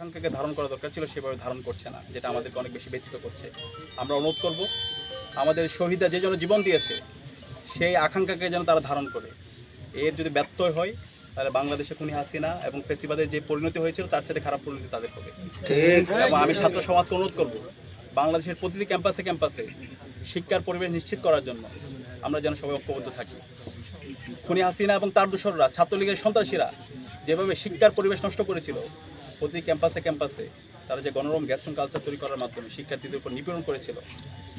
আকাঙ্ক্ষাকে ধারণ করা দরকার ছিল সেভাবে ধারণ করছে না যেটা আমাদেরকে অনেক বেশি ব্যথিত করছে। আমরা অনুরোধ করব আমাদের শহীদরা যে জন্য জীবন দিয়েছে সেই আকাঙ্ক্ষাকে যেন তারা ধারণ করে। এর যদি ব্যত্যয় হয় তাহলে বাংলাদেশে খুনি হাসিনা এবং ফেসিবাদের যে পরিণতি হয়েছিল তার সাথে খারাপ পরিণতি তাদের হবে। এবং আমি ছাত্র সমাজকে অনুরোধ করব বাংলাদেশের প্রতিটি ক্যাম্পাসে ক্যাম্পাসে শিক্ষার পরিবেশ নিশ্চিত করার জন্য আমরা যেন সবাই ঐক্যবদ্ধ থাকি। খুনি হাসিনা এবং তার দোসররা ছাত্রলীগের সন্ত্রাসীরা যেভাবে শিক্ষার পরিবেশ নষ্ট করেছিল প্রতি ক্যাম্পাসে ক্যাম্পাসে তারা যে গণরম গ্যাস্ট্রন কালচার তৈরি করার মাধ্যমে শিক্ষার্থীদের উপর নিপীড়ন করেছিল,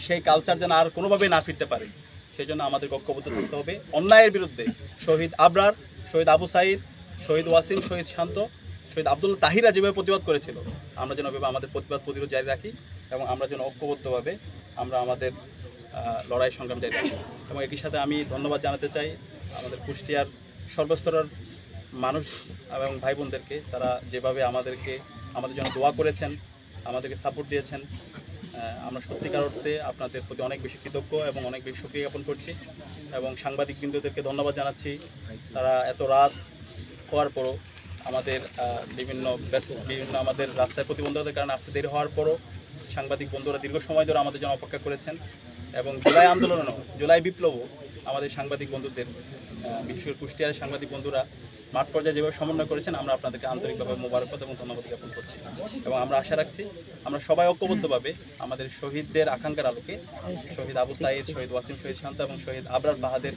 সেই কালচার যেন আর কোনোভাবে না ফিরতে পারে। সেই জন্য আমাদের ঐক্যবদ্ধ থাকতে হবে। অন্যায়ের বিরুদ্ধে শহীদ আবরার, শহীদ আবু সাইদ, শহীদ ওয়াসিম, শহীদ শান্ত, শহীদ আব্দুল তাহিরা যেভাবে প্রতিবাদ করেছিল, আমরা যেন ওইভাবে আমাদের প্রতিবাদ প্রতিরোধ জারি রাখি এবং আমরা যেন ঐক্যবদ্ধভাবে আমরা আমাদের লড়াই সংগ্রাম জারি রাখি। এবং একই সাথে আমি ধন্যবাদ জানাতে চাই আমাদের কুষ্টিয়ার সর্বস্তরের মানুষ এবং ভাই বোনদেরকে তারা যেভাবে আমাদেরকে, আমাদের জন্য দোয়া করেছেন, আমাদেরকে সাপোর্ট দিয়েছেন আমরা সত্যিকার অর্থে আপনাদের প্রতি অনেক বেশি কৃতজ্ঞ এবং অনেক বেশি সুক্রিয়া জ্ঞাপন করছি এবং সাংবাদিক বিন্দুদেরকে ধন্যবাদ জানাচ্ছি। তারা এত রাত হওয়ার পরও আমাদের বিভিন্ন বিভিন্ন আমাদের রাস্তায় প্রতিবন্ধকতার কারণে আসতে দেরি হওয়ার পরও সাংবাদিক বন্ধুরা দীর্ঘ সময় ধরে আমাদের জন্য অপেক্ষা করেছেন এবং জুলাই আন্দোলনও, জুলাই বিপ্লবও আমাদের সাংবাদিক বন্ধুদের করে কুষ্টিয়ার সাংবাদিক বন্ধুরা মাঠ পর্যায়ে যেভাবে সমন্বয় করেছেন, আমরা আপনাদেরকে আন্তরিকভাবে মোবারকবাদ এবং ধন্যবাদ জ্ঞাপন করছি। এবং আমরা আশা রাখছি, আমরা সবাই ঐক্যবদ্ধভাবে আমাদের শহীদদের আকাঙ্ক্ষার আলোকে শহীদ আবু সাইদ, শহীদ ওয়াসিম, শহীদ শান্ত এবং শহীদ আবরার বাহাদের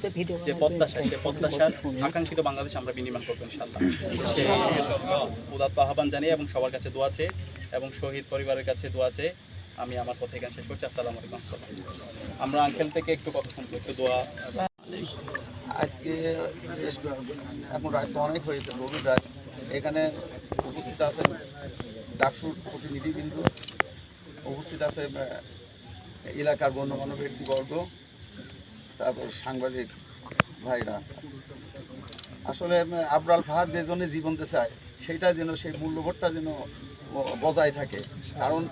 যে প্রত্যাশা সেই প্রত্যাশার আকাঙ্ক্ষিত বাংলাদেশ আমরা বিনির্মাণ করব ইনশাল্লাহ উদাত্ত আহ্বান জানিয়ে এবং সবার কাছে দোয়া চেয়ে এবং শহীদ পরিবারের কাছে দোয়া চেয়ে আমি আমার কথা এখানে শেষ করছি। আসসালামু আলাইকুম। আমরা আঙ্কেল থেকে একটু কথা শুনব, একটু দোয়া আজকে এখন রাত তো অনেক হয়েছে, গভীর রাত। এখানে উপস্থিত আছেন ডাকসুর প্রতিনিধিবৃন্দ, উপস্থিত আছে এলাকার গণ্যমান্য ব্যক্তিবর্গ, তারপর সাংবাদিক ভাইরা। আসলে আবরাল ফাহাদ যে জন্য জীবন দিতে চায় সেইটা যেন, সেই মূল্যবোধটা যেন বজায় থাকে। কারণ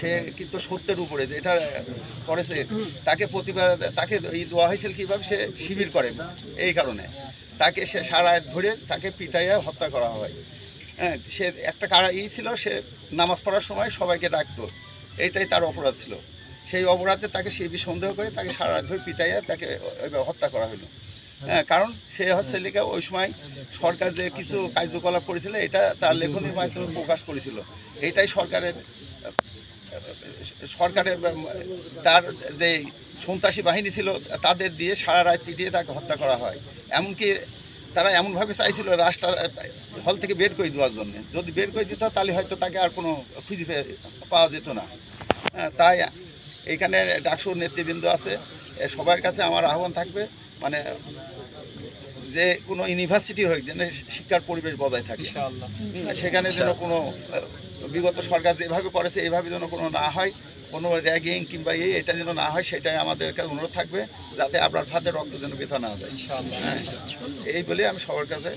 সে কিন্তু সত্যের উপরে যেটা করেছে তাকে প্রতিবাদ, তাকে এই দেওয়া হয়েছিল কীভাবে সে শিবির করে, এই কারণে। তাকে সে সারা ধরে তাকে পিটাইয়া হত্যা করা হয়। হ্যাঁ সে একটা কারা ই ছিল, সে নামাজ পড়ার সময় সবাইকে ডাকতো। এটাই তার অপরাধ ছিল। সেই অপরাধে তাকে সে সন্দেহ করে তাকে সারা ধরে পিটাইয়া তাকে হত্যা করা হলো। হ্যাঁ কারণ সে হচ্ছে লেখা ওই সময় সরকার যে কিছু কার্যকলাপ করেছিল, এটা তার লেখনীর মাধ্যমে প্রকাশ করেছিল। এটাই সরকারের সরকারের তার যে সন্ত্রাসী বাহিনী ছিল তাদের দিয়ে সারা রাত পিটিয়ে তাকে হত্যা করা হয়। এমনকি তারা এমনভাবে চাইছিল রাস্তা হল থেকে বের করে দেওয়ার জন্য। যদি বের করে দিত তাহলে হয়তো তাকে আর কোনো খুঁজে পাওয়া যেত না। হ্যাঁ, তাই এইখানে ডাকসুর নেতৃবৃন্দ আছে। সবার কাছে আমার আহ্বান থাকবে মানে যে কোনো ইউনিভার্সিটি হোক যেন শিক্ষার পরিবেশ বজায় থাকে। সেখানে যেন কোনো বিগত সরকার যেভাবে করেছে এভাবে যেন কোনো না হয় কোনো র্যাগিং কিংবা এই এটা যেন না হয় সেটাই আমাদের কাছে অনুরোধ থাকবে যাতে আপনার ফাঁদে রক্ত যেন বেথা না যায়। ইনশাআল্লাহ। হ্যাঁ। এই বলে আমি সবার কাছে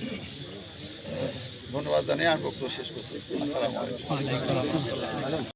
ধন্যবাদ জানিয়ে আমি বক্তব্য শেষ করছি। আসসালামু আলাইকুম।